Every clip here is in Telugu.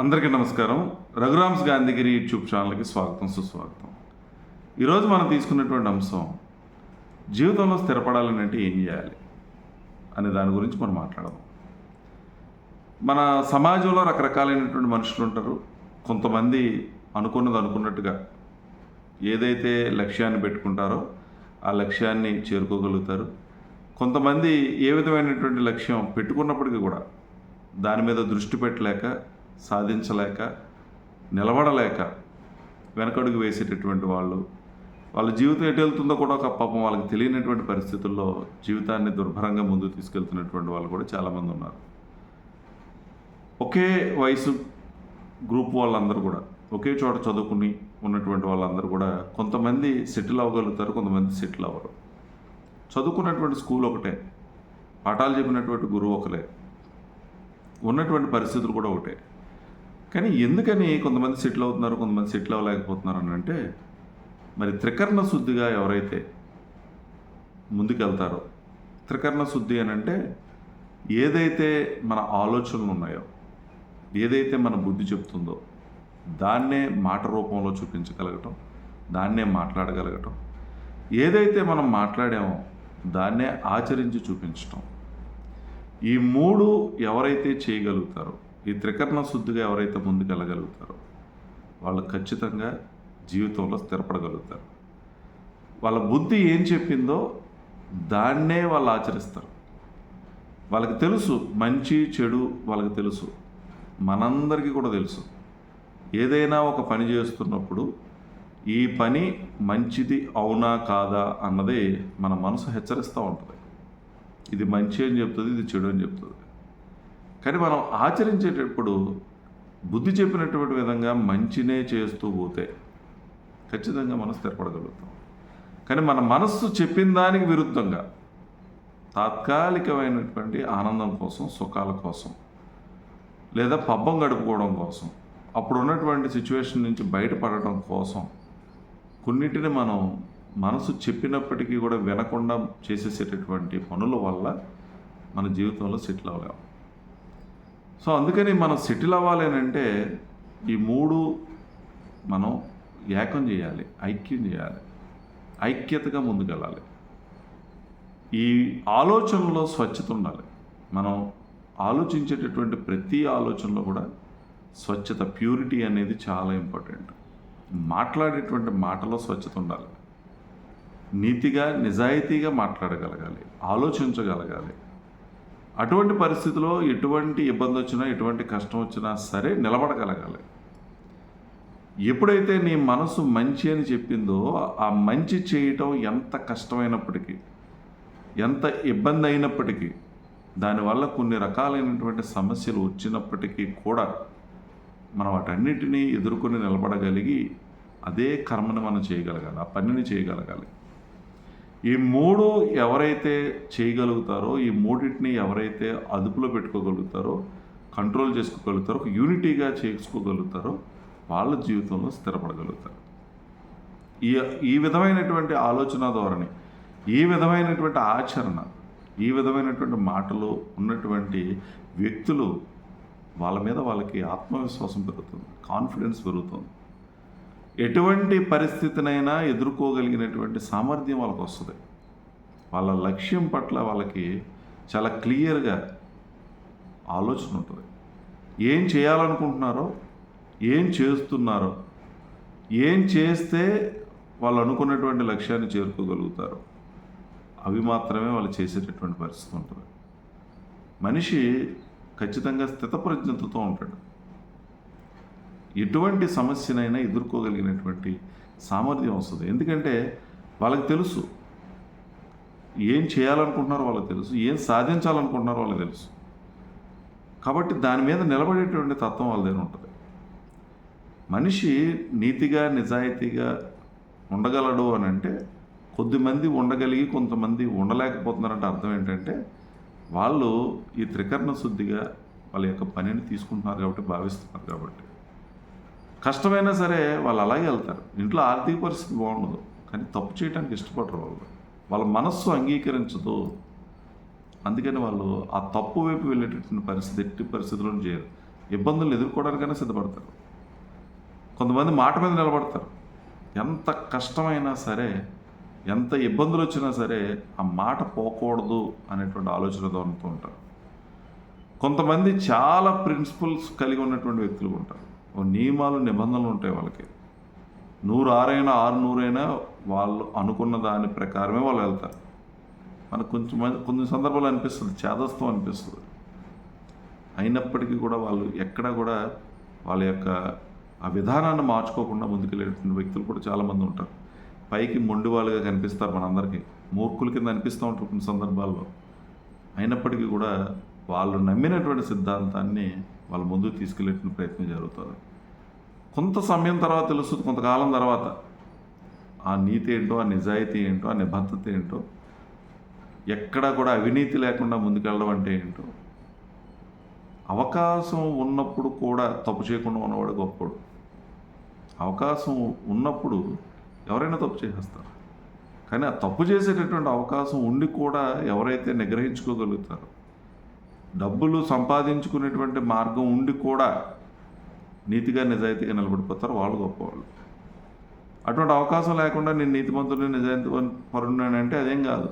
అందరికీ నమస్కారం. రఘురామ్స్ గాంధీగిరి యూట్యూబ్ ఛానల్కి స్వాగతం సుస్వాగతం. ఈరోజు మనం తీసుకున్నటువంటి అంశం జీవితంలో స్థిరపడాలని అంటే ఏం చేయాలి అనే దాని గురించి మనం మాట్లాడదాం. మన సమాజంలో రకరకాలైనటువంటి మనుషులు ఉంటారు. కొంతమంది అనుకున్నది అనుకున్నట్టుగా ఏదైతే లక్ష్యాన్ని పెట్టుకుంటారో ఆ లక్ష్యాన్ని చేరుకోగలుగుతారు. కొంతమంది ఏ విధమైనటువంటి లక్ష్యం పెట్టుకున్నప్పటికీ కూడా దాని మీద దృష్టి పెట్టలేక సాధించలేక నిలబడలేక వెనకడుగు వేసేటటువంటి వాళ్ళు వాళ్ళ జీవితం ఎటు వెళ్తుందో కూడా ఒక పాపం వాళ్ళకి తెలియనటువంటి పరిస్థితుల్లో జీవితాన్ని దుర్భరంగా ముందు తీసుకెళ్తున్నటువంటి వాళ్ళు కూడా చాలామంది ఉన్నారు. ఒకే వయసు గ్రూప్ వాళ్ళందరూ కూడా ఒకే చోట చదువుకుని ఉన్నటువంటి వాళ్ళందరూ కూడా కొంతమంది సెటిల్ అవ్వగలుగుతారు కొంతమంది సెటిల్ అవ్వరు. చదువుకున్నటువంటి స్కూల్ ఒకటే పాఠాలు చెప్పినటువంటి గురువు ఒకలే ఉన్నటువంటి పరిస్థితులు కూడా ఒకటే. కానీ ఎందుకని కొంతమంది సెటిల్ అవుతున్నారు కొంతమంది సెటిల్ అవ్వలేకపోతున్నారు అని అంటే మరి త్రికరణ శుద్ధిగా ఎవరైతే ముందుకెళ్తారో త్రికరణ శుద్ధి అని అంటే ఏదైతే మన ఆలోచనలు ఉన్నాయో ఏదైతే మన బుద్ధి చెప్తుందో దాన్నే మాట రూపంలో చూపించగలగటం దాన్నే మాట్లాడగలగటం ఏదైతే మనం మాట్లాడామో దాన్నే ఆచరించి చూపించటం. ఈ మూడు ఎవరైతే చేయగలుగుతారో ఈ త్రికరణ శుద్ధిగా ఎవరైతే ముందుకెళ్ళగలుగుతారో వాళ్ళు ఖచ్చితంగా జీవితంలో స్థిరపడగలుగుతారు. వాళ్ళ బుద్ధి ఏం చెప్పిందో దాన్నే వాళ్ళు ఆచరిస్తారు. వాళ్ళకి తెలుసు మంచి చెడు వాళ్ళకి తెలుసు. మనందరికీ కూడా తెలుసు. ఏదైనా ఒక పని చేస్తున్నప్పుడు ఈ పని మంచిది అవునా కాదా అన్నది మన మనసు హెచ్చరిస్తూ ఉంటుంది. ఇది మంచి అని చెప్తుంది ఇది చెడు అని చెప్తుంది. కానీ మనం ఆచరించేటప్పుడు బుద్ధి చెప్పినటువంటి విధంగా మంచినే చేస్తూ పోతే ఖచ్చితంగా మనం స్థిరపడగలుగుతాం. కానీ మన మనస్సు చెప్పిన దానికి విరుద్ధంగా తాత్కాలికమైనటువంటి ఆనందం కోసం సుఖాల కోసం లేదా పబ్బం గడుపుకోవడం కోసం అప్పుడు ఉన్నటువంటి సిచ్యువేషన్ నుంచి బయటపడటం కోసం కొన్నిటిని మనం మనసు చెప్పినప్పటికీ కూడా వినకుండా చేసేసేటటువంటి పనుల వల్ల మన జీవితంలో సెటిల్ అవ్వలేము సో అందుకని మనం సెటిల్ అవ్వాలి అంటే ఈ మూడు మనం ఏకం చేయాలి ఐక్యం చేయాలి ఐక్యతగా ముందుకెళ్ళాలి. ఈ ఆలోచనలో స్వచ్ఛత ఉండాలి. మనం ఆలోచించేటటువంటి ప్రతి ఆలోచనలో కూడా స్వచ్ఛత ప్యూరిటీ అనేది చాలా ఇంపార్టెంట్. మాట్లాడేటువంటి మాటలో స్వచ్ఛత ఉండాలి. నీతిగా నిజాయితీగా మాట్లాడగలగాలి ఆలోచించగలగాలి. అటువంటి పరిస్థితిలో ఎటువంటి ఇబ్బంది వచ్చినా ఎటువంటి కష్టం వచ్చినా సరే నిలబడగలగాలి. ఎప్పుడైతే నీ మనసు మంచి అని చెప్పిందో ఆ మంచి చేయటం ఎంత కష్టమైనప్పటికీ ఎంత ఇబ్బంది అయినప్పటికీ దానివల్ల కొన్ని రకాలైనటువంటి సమస్యలు వచ్చినప్పటికీ కూడా మనం వాటన్నిటినీ ఎదుర్కొని నిలబడగలిగి అదే కర్మను మనం చేయగలగాలి ఆ పనిని చేయగలగాలి. ఈ మూడు ఎవరైతే చేయగలుగుతారో ఈ మూడింటిని ఎవరైతే అదుపులో పెట్టుకోగలుగుతారో కంట్రోల్ చేసుకోగలుగుతారో ఒక యూనిటీగా చేసుకోగలుగుతారో వాళ్ళ జీవితంలో స్థిరపడగలుగుతారు. ఈ ఈ విధమైనటువంటి ఆలోచన ధోరణి ఈ విధమైనటువంటి ఆచరణ ఈ విధమైనటువంటి మాటలు ఉన్నటువంటి వ్యక్తులు వాళ్ళ మీద వాళ్ళకి ఆత్మవిశ్వాసం పెరుగుతుంది కాన్ఫిడెన్స్ పెరుగుతుంది. ఎటువంటి పరిస్థితినైనా ఎదుర్కోగలిగినటువంటి సామర్థ్యం వాళ్ళకి వస్తుంది వాళ్ళ లక్ష్యం పట్ల వాళ్ళకి చాలా క్లియర్గా ఆలోచన ఉంటుంది. ఏం చేయాలనుకుంటున్నారో ఏం చేస్తున్నారో ఏం చేస్తే వాళ్ళు అనుకున్నటువంటి లక్ష్యాన్ని చేరుకోగలుగుతారు అవి మాత్రమే వాళ్ళు చేసేటటువంటి పరిస్థితి ఉంటుంది. మనిషి ఖచ్చితంగా స్థితప్రజ్ఞతతో ఉంటాడు. ఎటువంటి సమస్యనైనా ఎదుర్కోగలిగినటువంటి సామర్థ్యం వస్తుంది. ఎందుకంటే వాళ్ళకి తెలుసు. ఏం చేయాలనుకుంటున్నారో వాళ్ళకి తెలుసు. ఏం సాధించాలనుకుంటున్నారో వాళ్ళకి తెలుసు. కాబట్టి దాని మీద నిలబడేటువంటి తత్వం వాళ్ళ దగ్గర ఉంటుంది. మనిషి నీతిగా నిజాయితీగా ఉండగలడు అని అంటే కొద్దిమంది ఉండగలిగి కొంతమంది ఉండలేకపోతున్నారంటే అర్థం ఏంటంటే వాళ్ళు ఈ త్రికరణ శుద్ధిగా వాళ్ళ యొక్క పనిని తీసుకుంటున్నారు కాబట్టి భావిస్తున్నారు కాబట్టి. కష్టమైనా సరే వాళ్ళు అలాగే వెళ్తారు. ఇంట్లో ఆర్థిక పరిస్థితి బాగుండదు. కానీ తప్పు చేయడానికి ఇష్టపడరు వాళ్ళు. వాళ్ళ మనస్సు అంగీకరించదు. అందుకని వాళ్ళు ఆ తప్పు వైపు వెళ్ళేటటువంటి పరిస్థితి ఎట్టి పరిస్థితుల్లో చేయరు. ఇబ్బందులు ఎదుర్కోవడానికైనా సిద్ధపడతారు. కొంతమంది మాట మీద నిలబడతారు. ఎంత కష్టమైనా సరే ఎంత ఇబ్బందులు వచ్చినా సరే ఆ మాట పోకూడదు అనేటువంటి ఆలోచన ఉంటారు. కొంతమంది చాలా ప్రిన్సిపల్స్ కలిగి ఉన్నటువంటి వ్యక్తులు ఉంటారు. నియమాలు నిబంధనలు ఉంటాయి వాళ్ళకి. నూరు ఆరైనా ఆరు నూరైనా వాళ్ళు అనుకున్న దాని ప్రకారమే వాళ్ళు వెళ్తారు. మనకు కొంచెం కొన్ని సందర్భాలు అనిపిస్తుంది చేదస్తం అనిపిస్తుంది. అయినప్పటికీ కూడా వాళ్ళు ఎక్కడ కూడా వాళ్ళ యొక్క ఆ విధానాన్ని మార్చుకోకుండా ముందుకెళ్ళేటువంటి వ్యక్తులు కూడా చాలామంది ఉంటారు. పైకి మొండి వాళ్ళుగా కనిపిస్తారు మనందరికీ. మూర్ఖుల కింద అనిపిస్తూ ఉంటారు కొన్ని సందర్భాల్లో. అయినప్పటికీ కూడా వాళ్ళు నమ్మినటువంటి సిద్ధాంతాన్ని వాళ్ళ ముందుకు తీసుకెళ్ళేటువంటి ప్రయత్నం జరుగుతుంది. కొంత సమయం తర్వాత తెలుస్తుంది కొంతకాలం తర్వాత ఆ నీతి ఏంటో ఆ నిజాయితీ ఏంటో ఆ నిబద్ధత ఏంటో ఎక్కడా కూడా అవినీతి లేకుండా ముందుకెళ్ళడం అంటే ఏంటో అవకాశం ఉన్నప్పుడు కూడా తప్పు చేయకుండా ఉన్నవాడు గొప్పడు అవకాశం ఉన్నప్పుడు ఎవరైనా తప్పు చేసేస్తారు. కానీ ఆ తప్పు చేసేటటువంటి అవకాశం ఉండి కూడా ఎవరైతే నిగ్రహించుకోగలుగుతారో డబ్బులు సంపాదించుకునేటువంటి మార్గం ఉండి కూడా నీతిగా నిజాయితీగా నిలబడిపోతారు వాళ్ళు గొప్పవాళ్ళు. అటువంటి అవకాశం లేకుండా నేను నీతిమంతుడిని నిజాయితీ పరుణ్ణి అంటే అదేం కాదు.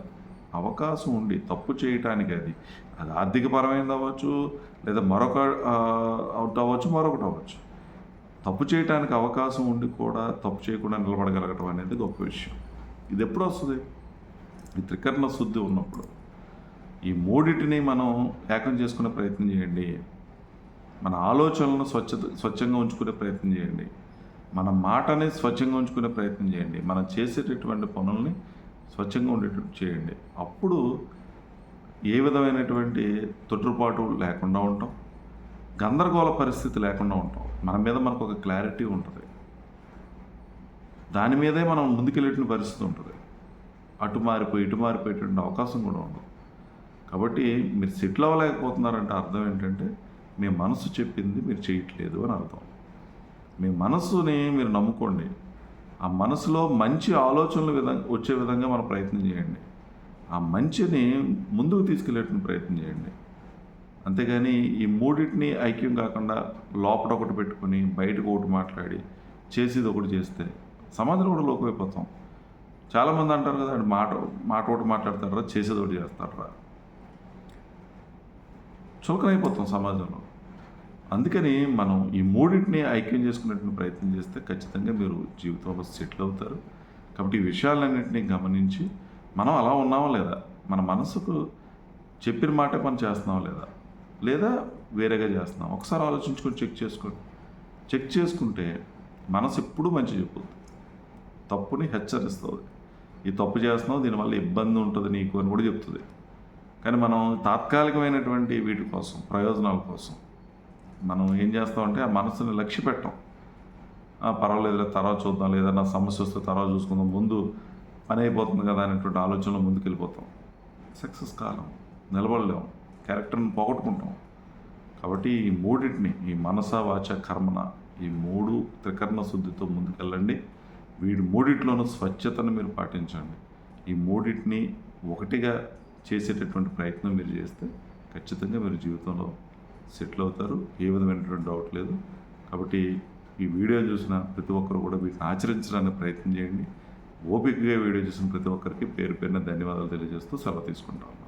అవకాశం ఉండి తప్పు చేయటానికి అది. అది ఆర్థికపరమైనది అవ్వచ్చు లేదా మరొక అవుట్ ఒకటి అవ్వచ్చు మరొకటి అవ్వచ్చు. తప్పు చేయటానికి అవకాశం ఉండి కూడా తప్పు చేయకుండా నిలబడగలగటం అనేది గొప్ప విషయం. ఇది ఎప్పుడు వస్తుంది? ఈ త్రికరణ శుద్ధి ఉన్నప్పుడు. ఈ మూడిటిని మనం ఏకం చేసుకునే ప్రయత్నం చేయండి. మన ఆలోచనలను స్వచ్ఛత స్వచ్ఛంగా ఉంచుకునే ప్రయత్నం చేయండి. మన మాటని స్వచ్ఛంగా ఉంచుకునే ప్రయత్నం చేయండి. మనం చేసేటటువంటి పనుల్ని స్వచ్ఛంగా ఉండేటట్టు చేయండి. అప్పుడు ఏ విధమైనటువంటి తొట్టుపాటు లేకుండా ఉంటాం. గందరగోళ పరిస్థితి లేకుండా ఉంటాం. మన మీద మనకు ఒక క్లారిటీ ఉంటుంది. దాని మీదే మనం ముందుకెళ్ళేటువంటి పరిస్థితి ఉంటుంది. అటు మారిపోయి ఇటు మారిపోయేటువంటి అవకాశం కూడా ఉండదు. కాబట్టి మీరు సెటిల్ అవ్వలేకపోతున్నారంటే అర్థం ఏంటంటే మీ మనసు చెప్పింది మీరు చేయట్లేదు అని అర్థం. మీ మనస్సుని మీరు నమ్ముకోండి. ఆ మనసులో మంచి ఆలోచనలు విధంగా వచ్చే విధంగా మనం ప్రయత్నం చేయండి. ఆ మంచిని ముందుకు తీసుకెళ్ళేటువంటి ప్రయత్నం చేయండి. అంతేగాని ఈ మూడింటిని ఐక్యం కాకుండా లోపల ఒకటి పెట్టుకొని బయటకు ఒకటి మాట్లాడి చేసేది ఒకటి చేస్తే సమాజంలో కూడా లోకమైపోతాం చాలామంది అంటారు కదా మాట మాట ఒకటి మాట్లాడతారా చేసేది ఒకటి చేస్తారా చులకనైపోతాం సమాజంలో. అందుకని మనం ఈ మూడింటిని ఐక్యం చేసుకునేటువంటి ప్రయత్నం చేస్తే ఖచ్చితంగా మీరు జీవితంలో సెటిల్ అవుతారు. కాబట్టి ఈ విషయాలన్నింటినీ గమనించి మనం అలా ఉన్నామా లేదా? మన మనసుకు చెప్పిన మాట పని చేస్తున్నావా లేదా? లేదా వేరేగా చేస్తున్నాం ఒకసారి ఆలోచించుకొని చెక్ చేసుకోండి. చెక్ చేసుకుంటే మనసు ఎప్పుడూ మంచి చెప్పుద్ది. తప్పుని హెచ్చరిస్తుంది. ఈ తప్పు చేస్తున్నావు దీనివల్ల ఇబ్బంది ఉంటుంది నీకు అని కూడా చెప్తుంది. కానీ మనం తాత్కాలికమైనటువంటి వీటి కోసం ప్రయోజనాల కోసం మనం ఏం చేస్తామంటే ఆ మనసుని లక్ష్య పెట్టం. "ఆ, తర్వాత చూద్దాం ఏదైనా సమస్య వస్తే తర్వాత చూసుకుందాం ముందు పని అయిపోతుంది కదా అనేటువంటి ఆలోచనలో ముందుకెళ్ళిపోతాం. సక్సెస్ కాలం నిలబడలేం క్యారెక్టర్ని పోగొట్టుకుంటాం. కాబట్టి ఈ మూడింటిని ఈ మనస వాచ కర్మన ఈ మూడు త్రికరణ శుద్ధితో ముందుకెళ్ళండి. వీడి మూడిట్లోనూ స్వచ్ఛతను మీరు పాటించండి. ఈ మూడింటిని ఒకటిగా చేసేటటువంటి ప్రయత్నం మీరు చేస్తే ఖచ్చితంగా మీరు జీవితంలో సెటిల్ అవుతారు. ఏ విధమైనటువంటి డౌట్ లేదు. కాబట్టి ఈ వీడియో చూసిన ప్రతి ఒక్కరు కూడా వీటిని ఆచరించడానికి ప్రయత్నం చేయండి. ఓపికగా వీడియో చూసిన ప్రతి ఒక్కరికి పేరు పేరున ధన్యవాదాలు తెలియజేస్తూ సెలవు తీసుకుంటాను